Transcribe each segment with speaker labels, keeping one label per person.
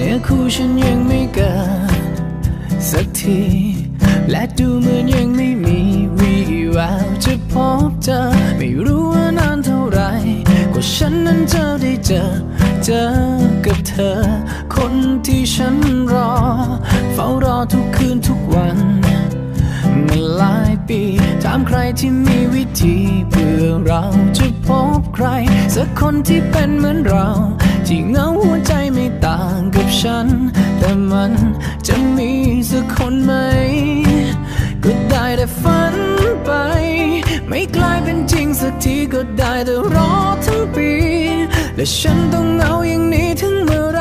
Speaker 1: นื้อคู่ฉันยังไม่เกิดสักที และดูเหมือนยังไม่มีวีแววจะพบเจอไม่รู้ว่านานเท่าไหรกว่าฉันนั้นจะได้เจอ เจอกับเธอ คนที่ฉันรอ เฝ้ารอทุกคืนทุกวันมันหลายปี ถามใครที่มีวิธี เพื่อเราจะพบใคร สักคนที่เป็นเหมือนเรา ที่เงาหัวใจไม่ต่างกับฉัน แต่มันจะมีสักคนไหม ก็ได้แต่ฝันไป ไม่กลายเป็นจริงสักทีก็ได้แต่รอทั้งปี และฉันต้องเหงาอย่างนี้ถึงเมื่อไร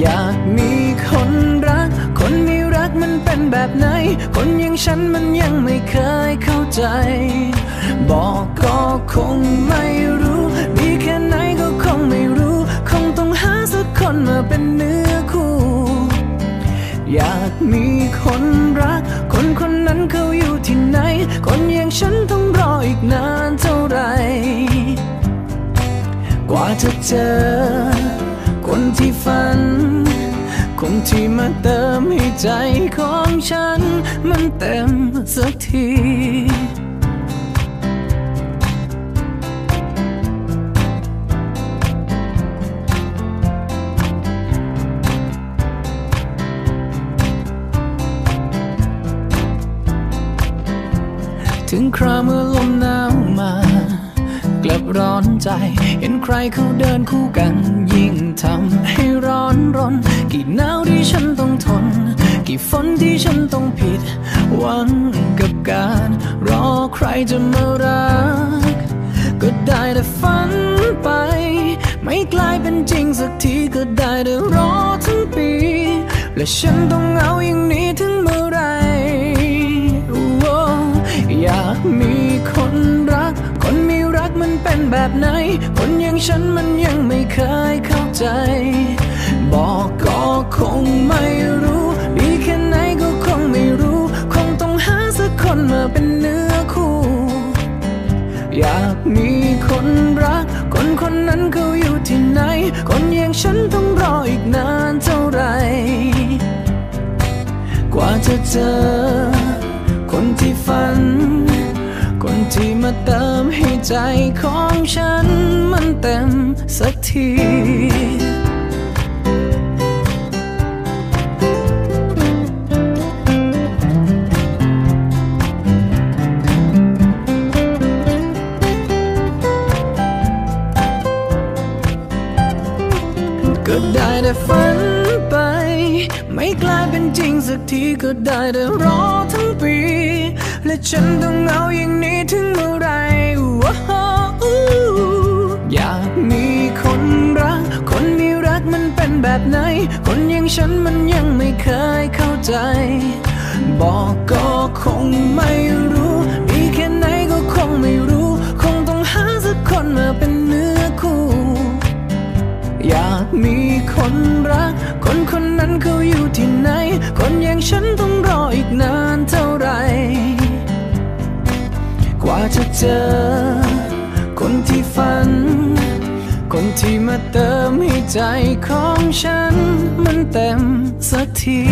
Speaker 1: อยากมีคนรัก คนมีรักมันเป็นแบบไหน คนอย่างฉันมันยังไม่เคยเข้าใจ บอกก็คงไม่ มีคนรัก คนคนนั้นเขาอยู่ที่ไหน คนอย่างฉันต้องรออีกนานเท่าไหร่ กว่าจะเจอ คนที่ฝัน คนที่มาเติมให้ใจของฉัน มันเต็มสักที ถึงคราเมื่อลมหนาวมา กลับร้อนใจ เห็นใครเขาเดินคู่กัน ยิ่งทำให้ร้อนรน กี่หนาวที่ฉันต้องทน กี่ฝนที่ฉันต้องผิด หวังกับการ รอใครจะมารัก ก็ได้แต่ฝันไป ไม่กลายเป็นจริงสักทีก็ได้แต่รอทั้งปี และฉันต้องเหงาอย่างนี้ถึงเมื่อ มีคนรัก คนมีรักมันเป็นแบบไหน คนอย่างฉันมันยังไม่เคยเข้าใจ บอกก็คงไม่รู้ ดีแค่ไหนก็คงไม่รู้ คงต้องหาสักคนมาเป็นเนื้อคู่ อยากมีคนรัก คนคนนั้นเขาอยู่ที่ไหน คนอย่างฉันต้องรออีกนานเท่าไหร่ กว่าจะเจอ มาเติมให้ใจของฉันมันเต็มสักทีก็ได้แต่ฝัน ไม่กลายเป็นจริงสักทีก็ได้แต่รอทั้งปี และฉันต้องเหงาอย่างนี้ถึงเมื่อไรว้าวอยากมีคนรัก คนมีรักมันเป็นแบบไหน คนอย่างฉันมันยังไม่เคยเข้าใจ บอกก็คงไม่ อยากมีคนรัก คนคนนั้นเขาอยู่ที่ไหน คนอย่างฉันต้องรออีกนานเท่าไหร่ กว่าจะเจอ คนที่ฝัน คนที่มาเติมให้ใจของฉัน มันเต็มสักที